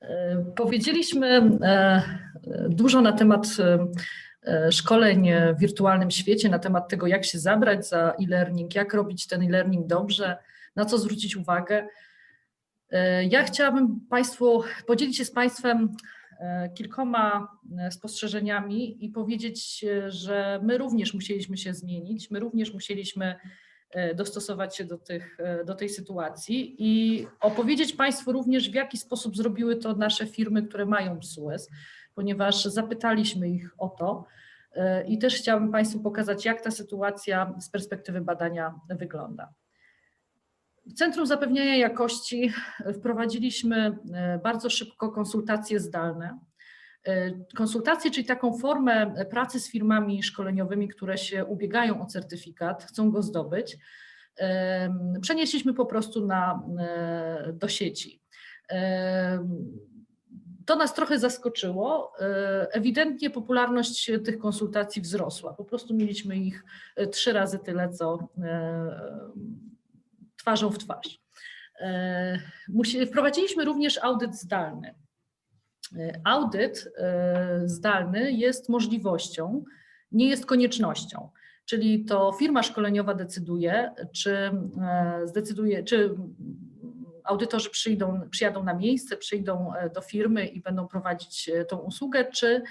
E, Powiedzieliśmy e, dużo na temat e, szkoleń w wirtualnym świecie, na temat tego, jak się zabrać za e-learning, jak robić ten e-learning dobrze, na co zwrócić uwagę. Ja chciałabym Państwu podzielić się z Państwem kilkoma spostrzeżeniami i powiedzieć, że my również musieliśmy się zmienić, my również musieliśmy dostosować się do, tych, e, do tej sytuacji i opowiedzieć Państwu również, w jaki sposób zrobiły to nasze firmy, które mają SUES, ponieważ zapytaliśmy ich o to e, i też chciałabym Państwu pokazać, jak ta sytuacja z perspektywy badania wygląda. W Centrum Zapewniania Jakości wprowadziliśmy e, bardzo szybko konsultacje zdalne. E, Konsultacje, czyli taką formę pracy z firmami szkoleniowymi, które się ubiegają o certyfikat, chcą go zdobyć, em, przenieśliśmy po prostu na, e, do sieci. To nas trochę zaskoczyło. Ewidentnie popularność tych konsultacji wzrosła. Po prostu mieliśmy ich trzy razy tyle, co twarzą w twarz. Wprowadziliśmy również audyt zdalny. E, Audyt e, zdalny jest możliwością, nie jest koniecznością. Czyli to firma szkoleniowa decyduje, czy e, zdecyduje, czy audytorzy przyjdą, przyjadą na miejsce, przyjdą do firmy i będą prowadzić tą usługę, czy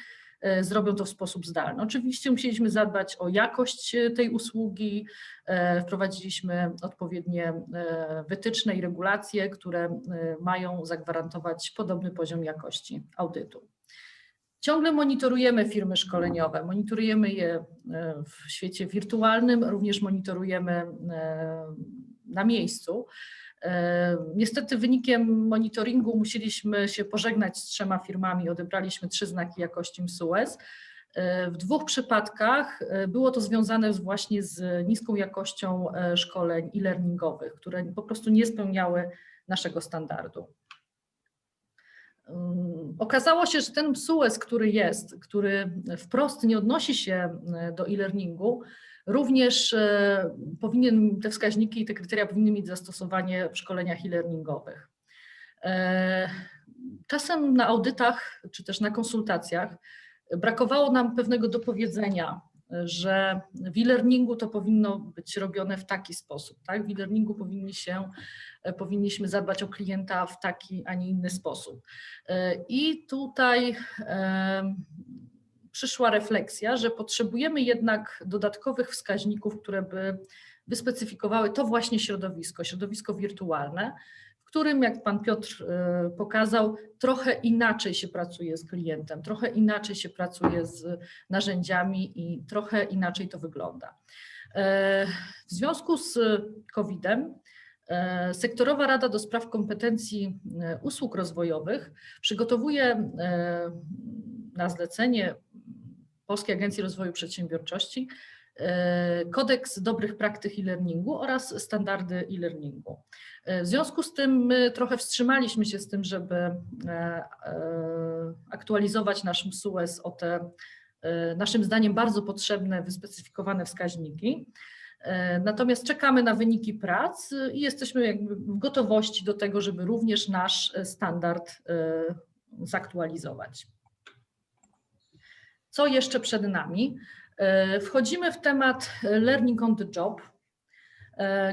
zrobią to w sposób zdalny. Oczywiście musieliśmy zadbać o jakość e, tej usługi, e, wprowadziliśmy odpowiednie e, wytyczne i regulacje, które e, mają zagwarantować podobny poziom jakości audytu. Ciągle monitorujemy firmy szkoleniowe, monitorujemy je e, w świecie wirtualnym, również monitorujemy e, na miejscu. E, Niestety wynikiem monitoringu musieliśmy się pożegnać z trzema firmami, odebraliśmy trzy znaki jakości MSUS. E, W dwóch przypadkach e, było to związane właśnie z niską jakością e, szkoleń e-learningowych, które po prostu nie spełniały naszego standardu. Um, Okazało się, że ten MSUS, który jest, który wprost nie odnosi się e, do e-learningu, również e, powinien, te wskaźniki i te kryteria powinny mieć zastosowanie w szkoleniach e-learningowych. E, Czasem na audytach czy też na konsultacjach brakowało nam pewnego dopowiedzenia, że w e-learningu to powinno być robione w taki sposób. Tak? W e-learningu powinni się, e, powinniśmy zadbać o klienta w taki, a nie inny sposób. I tutaj przyszła refleksja, że potrzebujemy jednak dodatkowych wskaźników, które by wyspecyfikowały to właśnie środowisko, środowisko wirtualne, w którym, jak pan Piotr e, pokazał, trochę inaczej się pracuje z klientem, trochę inaczej się pracuje z narzędziami i trochę inaczej to wygląda. E, W związku z COVID-em e, Sektorowa Rada do Spraw Kompetencji e, Usług Rozwojowych przygotowuje na zlecenie Polskiej Agencji Rozwoju Przedsiębiorczości e, kodeks dobrych praktyk e-learningu oraz standardy e-learningu. E, W związku z tym my trochę wstrzymaliśmy się z tym, żeby e, aktualizować nasz MSUS o te naszym zdaniem bardzo potrzebne, wyspecyfikowane wskaźniki. Natomiast czekamy na wyniki prac i jesteśmy jakby w gotowości do tego, żeby również nasz standard zaktualizować. Co jeszcze przed nami? E, Wchodzimy w temat e, learning on the job,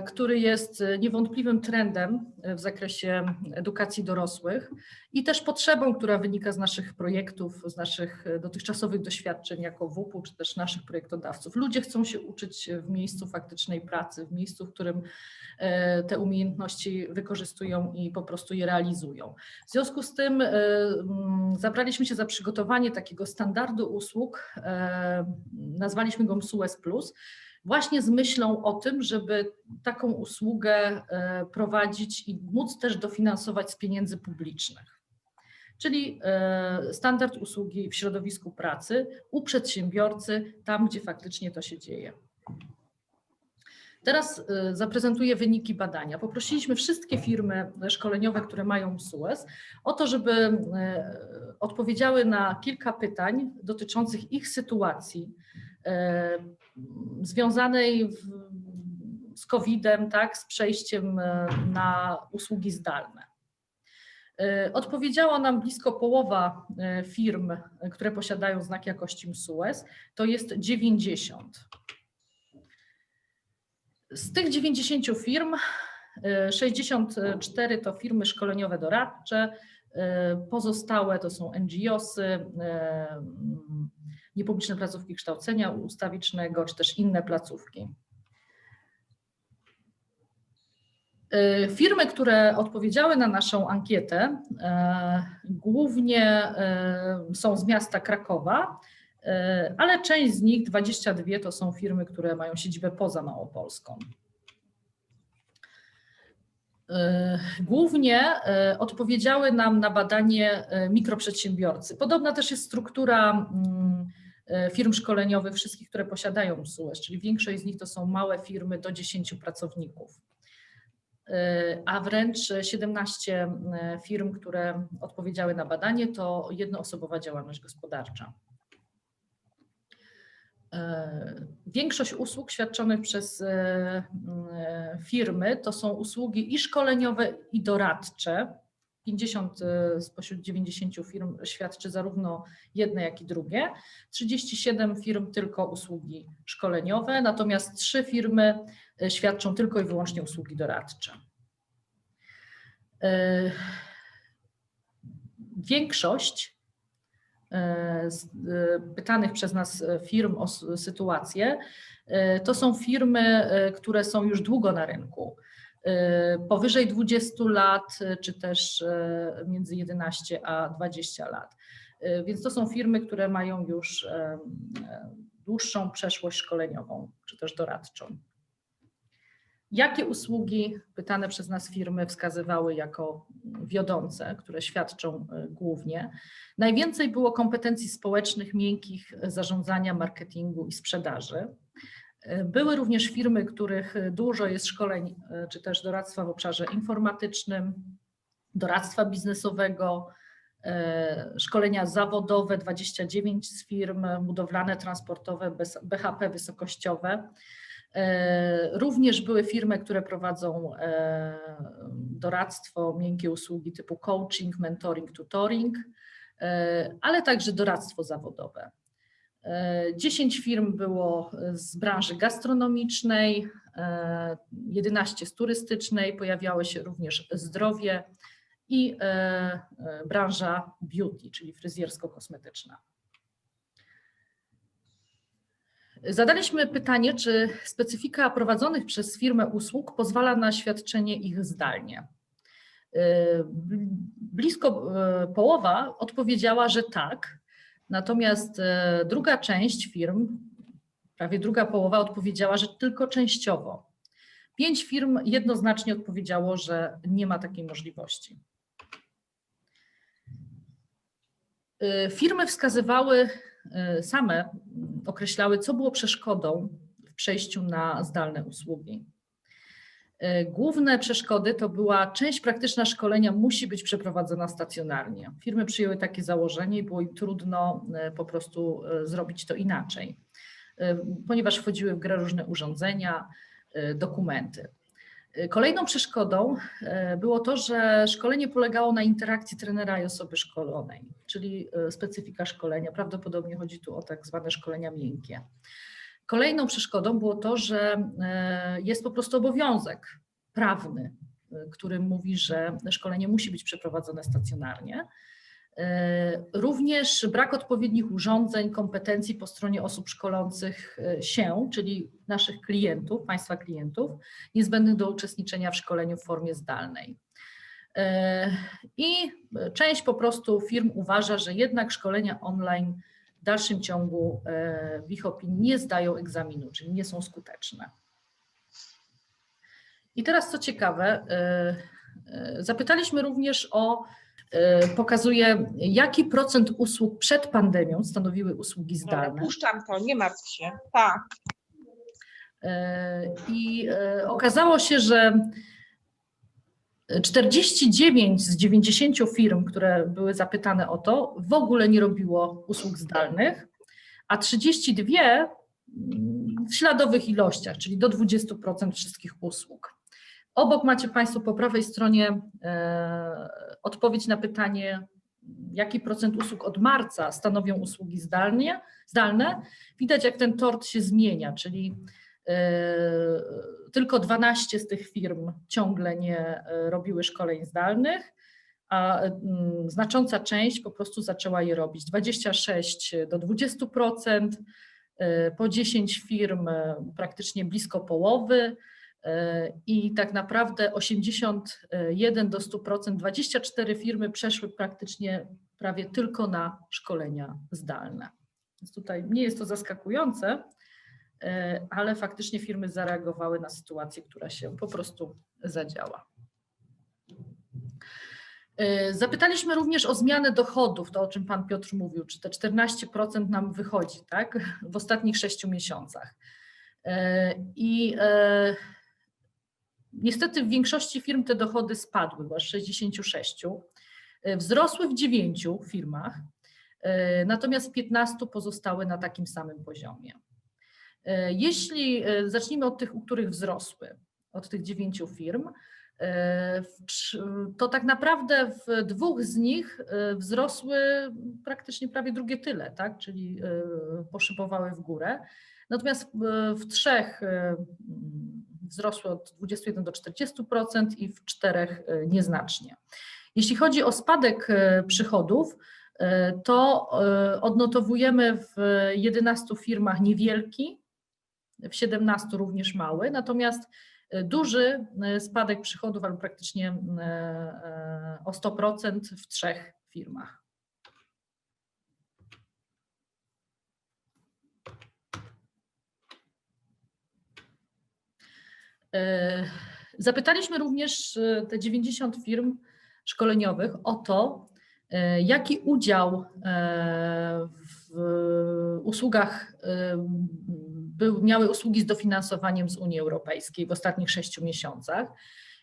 który jest e, niewątpliwym trendem e, w zakresie edukacji dorosłych i też potrzebą, która wynika z naszych projektów, z naszych e, dotychczasowych doświadczeń jako WUP-u, czy też naszych projektodawców. Ludzie chcą się uczyć w miejscu faktycznej pracy, w miejscu, w którym e, te umiejętności wykorzystują i po prostu je realizują. W związku z tym e, mm, zabraliśmy się za przygotowanie takiego standardu usług, e, nazwaliśmy go MSUS Plus, właśnie z myślą o tym, żeby taką usługę e, prowadzić i móc też dofinansować z pieniędzy publicznych. Czyli e, standard usługi w środowisku pracy u przedsiębiorcy, tam gdzie faktycznie to się dzieje. Teraz e, zaprezentuję wyniki badania. Poprosiliśmy wszystkie firmy szkoleniowe, które mają SUES, o to, żeby odpowiedziały na kilka pytań dotyczących ich sytuacji związanej w, z COVID-em, tak, z przejściem e, na usługi zdalne. E, Odpowiedziała nam blisko połowa e, firm, które posiadają znak jakości MSUES, to jest 90. Z tych 90 firm e, 64 to firmy szkoleniowe doradcze, pozostałe to są NGOsy, niepubliczne placówki kształcenia ustawicznego, czy też inne placówki. E, Firmy, które odpowiedziały na naszą ankietę, e, głównie e, są z miasta Krakowa, ale część z nich, 22, to są firmy, które mają siedzibę poza Małopolską. Głównie odpowiedziały nam na badanie mikroprzedsiębiorcy. Podobna też jest struktura mm, firm szkoleniowych, wszystkich, które posiadają SUES, czyli większość z nich to są małe firmy do 10 pracowników. E, A wręcz 17 firm, które odpowiedziały na badanie, to jednoosobowa działalność gospodarcza. E, Większość usług świadczonych przez e, firmy to są usługi i szkoleniowe, i doradcze. 50 e, spośród 90 firm świadczy zarówno jedne, jak i drugie. 37 firm tylko usługi szkoleniowe, natomiast 3 firmy e, świadczą tylko i wyłącznie usługi doradcze. E, Większość pytanych przez nas firm o sytuację to są firmy, które są już długo na rynku. E, Powyżej 20 lat, e, czy też e, między 11 a 20 lat. Więc to są firmy, które mają już dłuższą przeszłość szkoleniową, czy też doradczą. Jakie usługi pytane przez nas firmy wskazywały jako wiodące, które świadczą głównie? Najwięcej było kompetencji społecznych, miękkich, zarządzania, marketingu i sprzedaży. Były również firmy, których dużo jest szkoleń e, czy też doradztwa w obszarze informatycznym, doradztwa biznesowego, e, szkolenia zawodowe 29 z firm, budowlane, transportowe, BHP wysokościowe. E, Również były firmy, które prowadzą doradztwo, miękkie usługi typu coaching, mentoring, tutoring, ale także doradztwo zawodowe. E, 10 firm było z branży gastronomicznej, e, 11 z turystycznej, pojawiały się również zdrowie i e, e, branża beauty, czyli fryzjersko-kosmetyczna. Zadaliśmy pytanie, czy specyfika prowadzonych przez firmę usług pozwala na świadczenie ich zdalnie. Blisko połowa odpowiedziała, że tak, natomiast yy, druga część firm, prawie druga połowa odpowiedziała, że tylko częściowo. Pięć firm jednoznacznie odpowiedziało, że nie ma takiej możliwości. Yy, Firmy wskazywały y, same określały, co było przeszkodą w przejściu na zdalne usługi. Y, Główne przeszkody to była część praktyczna szkolenia musi być przeprowadzona stacjonarnie. Firmy przyjęły takie założenie i było im trudno y, po prostu y, zrobić to inaczej, ponieważ wchodziły w grę różne urządzenia, dokumenty. Kolejną przeszkodą e, było to, że szkolenie polegało na interakcji trenera i osoby szkolonej, czyli e, specyfika szkolenia. Prawdopodobnie chodzi tu o tak zwane szkolenia miękkie. Kolejną przeszkodą było to, że e, jest po prostu obowiązek prawny, e, który mówi, że szkolenie musi być przeprowadzone stacjonarnie. E, Również brak odpowiednich urządzeń, kompetencji po stronie osób szkolących się, czyli naszych klientów, państwa klientów, niezbędnych do uczestniczenia w szkoleniu w formie zdalnej. I część po prostu firm uważa, że jednak szkolenia online w dalszym ciągu e, w ich opinii nie zdają egzaminu, czyli nie są skuteczne. I teraz co ciekawe, e, e, zapytaliśmy również o, pokazuje jaki procent usług przed pandemią stanowiły usługi Dobra, zdalne. puszczam to, nie martw się. Tak. I okazało się, że 49 z 90 firm, które były zapytane o to, w ogóle nie robiło usług zdalnych, a 32 mm, w śladowych ilościach, czyli do 20% wszystkich usług. Obok macie Państwo po prawej stronie e, odpowiedź na pytanie, jaki procent usług od marca stanowią usługi zdalnie, zdalne. Widać, jak ten tort się zmienia, czyli tylko 12 z tych firm ciągle nie e, robiły szkoleń zdalnych, a mm, znacząca część po prostu zaczęła je robić. 26 do 20%, e, po 10 firm praktycznie blisko połowy i tak naprawdę 81 do 100%, 24 firmy przeszły praktycznie prawie tylko na szkolenia zdalne. Więc tutaj nie jest to zaskakujące, ale faktycznie firmy zareagowały na sytuację, która się po prostu zadziała. E, Zapytaliśmy również o zmianę dochodów, to o czym Pan Piotr mówił, czy te 14% nam wychodzi tak, w ostatnich sześciu miesiącach. E, I e, niestety w większości firm te dochody spadły, bo aż 66. E, Wzrosły w 9 firmach, e, natomiast 15 pozostały na takim samym poziomie. Jeśli e, zacznijmy od tych, u których wzrosły, od tych dziewięciu firm, e, to tak naprawdę w dwóch z nich e, wzrosły praktycznie prawie drugie tyle, tak? czyli poszybowały w górę. Natomiast w- trzech wzrosły od 21 do 40% i w czterech nieznacznie. Jeśli chodzi o spadek przychodów, to odnotowujemy w 11 firmach niewielki, w 17 również mały, natomiast e, duży e, spadek przychodów, albo praktycznie e, o 100% w trzech firmach. Zapytaliśmy również te 90 firm szkoleniowych o to, jaki udział w usługach był, miały usługi z dofinansowaniem z Unii Europejskiej w ostatnich sześciu miesiącach.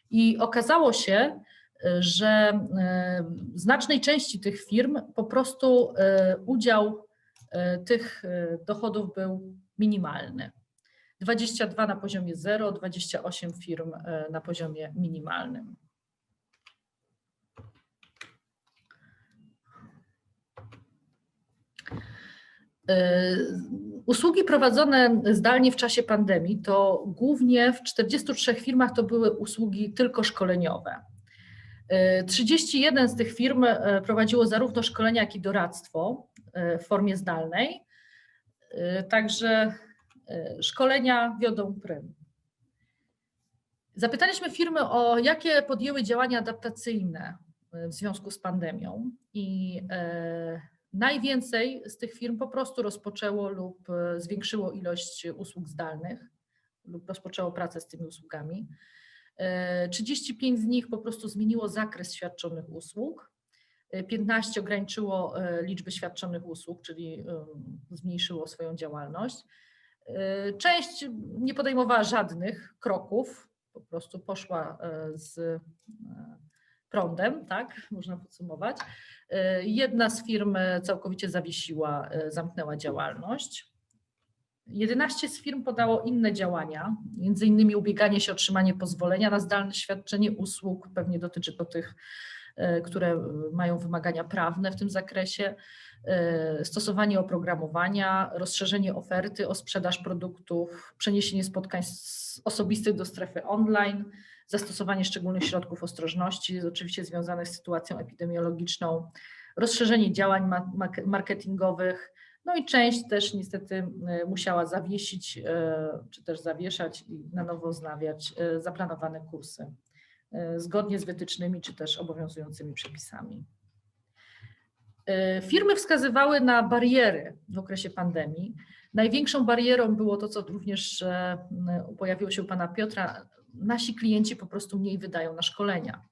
I okazało się, e, że w znacznej części tych firm po prostu e, udział tych dochodów był minimalny. 22 na poziomie 0, 28 firm na poziomie minimalnym. E, Usługi prowadzone zdalnie w czasie pandemii to głównie w 43 firmach to były usługi tylko szkoleniowe. E, 31 z tych firm e, prowadziło zarówno szkolenia, jak i doradztwo e, w formie zdalnej. E, Także e, szkolenia wiodą prym. Zapytaliśmy firmy o jakie podjęły działania adaptacyjne e, w związku z pandemią i e, najwięcej z tych firm po prostu rozpoczęło lub e, zwiększyło ilość usług zdalnych lub rozpoczęło pracę z tymi usługami. E, 35 z nich po prostu zmieniło zakres świadczonych usług. e, 15 ograniczyło e, liczbę świadczonych usług, czyli zmniejszyło swoją działalność. E, Część nie podejmowała żadnych kroków, po prostu poszła e, z e, prądem, tak, można podsumować. E, Jedna z firm e, całkowicie zawiesiła, e, zamknęła działalność. 11 z firm podało inne działania, między innymi ubieganie się o otrzymanie pozwolenia na zdalne świadczenie usług, pewnie dotyczy to tych, e, które mają wymagania prawne w tym zakresie, stosowanie oprogramowania, rozszerzenie oferty o sprzedaż produktów, przeniesienie spotkań osobistych do strefy online, zastosowanie szczególnych środków ostrożności, oczywiście związanych z sytuacją epidemiologiczną, rozszerzenie działań marketingowych, no i część też niestety e, musiała zawiesić, e, czy też zawieszać i na nowo wznawiać e, zaplanowane kursy zgodnie z wytycznymi, czy też obowiązującymi przepisami. Firmy wskazywały na bariery w okresie pandemii. Największą barierą było to, co również pojawiło się u pana Piotra, nasi klienci po prostu mniej wydają na szkolenia.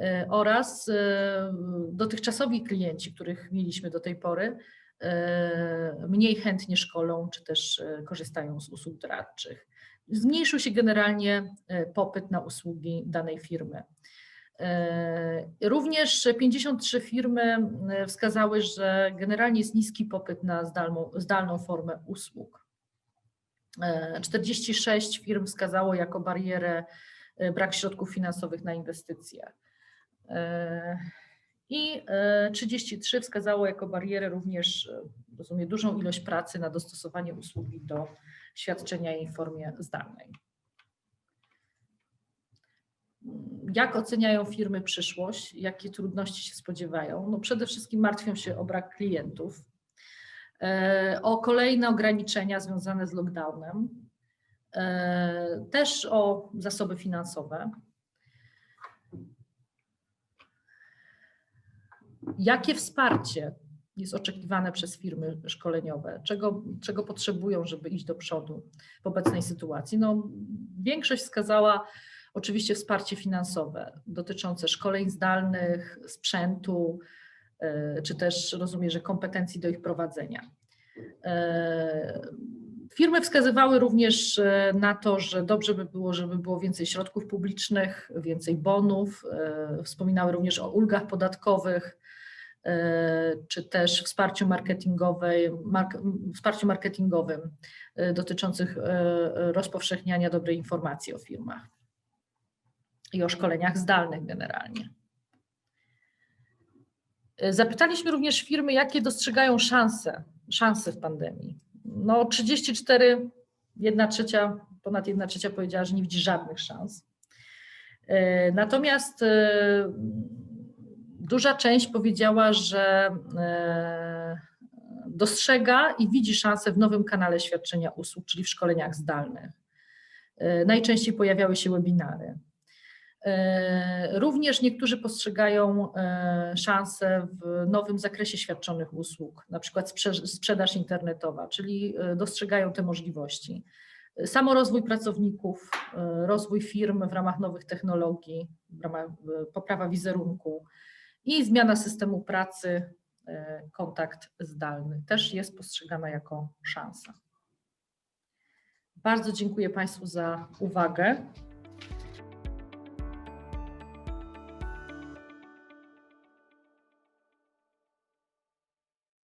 E, Oraz e, dotychczasowi klienci, których mieliśmy do tej pory, e, mniej chętnie szkolą, czy też korzystają z usług doradczych. Zmniejszył się generalnie popyt na usługi danej firmy. Również 53 firmy wskazały, że generalnie jest niski popyt na zdalną, zdalną formę usług. E, 46 firm wskazało jako barierę e, brak środków finansowych na inwestycje. E, I e, 33 wskazało jako barierę również e, rozumiem, dużą ilość pracy na dostosowanie usługi do świadczenia jej formie zdalnej. Jak oceniają firmy przyszłość? Jakie trudności się spodziewają? No przede wszystkim martwią się o brak klientów, e, o kolejne ograniczenia związane z lockdownem, e, też o zasoby finansowe. Jakie wsparcie jest oczekiwane przez firmy szkoleniowe? Czego, czego potrzebują, żeby iść do przodu w obecnej sytuacji? No, większość wskazała oczywiście wsparcie finansowe dotyczące szkoleń zdalnych, sprzętu, e, czy też rozumiem, że kompetencji do ich prowadzenia. E, Firmy wskazywały również e, na to, że dobrze by było, żeby było więcej środków publicznych, więcej bonów. e, Wspominały również o ulgach podatkowych, e, czy też wsparciu marketingowej, mark, wsparciu marketingowym e, dotyczących e, rozpowszechniania dobrej informacji o firmach i o szkoleniach zdalnych generalnie. Zapytaliśmy również firmy, jakie dostrzegają szanse, szanse w pandemii. No 34, 1 trzecia, ponad 1 trzecia powiedziała, że nie widzi żadnych szans. E, Natomiast e, duża część powiedziała, że e, dostrzega i widzi szansę w nowym kanale świadczenia usług, czyli w szkoleniach zdalnych. Najczęściej pojawiały się webinary. E, Również niektórzy postrzegają e, szansę w nowym zakresie świadczonych usług, na przykład sprze- sprzedaż internetowa, czyli e, dostrzegają te możliwości. Samorozwój pracowników, rozwój firm w ramach nowych technologii, w ramach poprawa wizerunku i zmiana systemu pracy, kontakt zdalny też jest postrzegana jako szansa. Bardzo dziękuję Państwu za uwagę.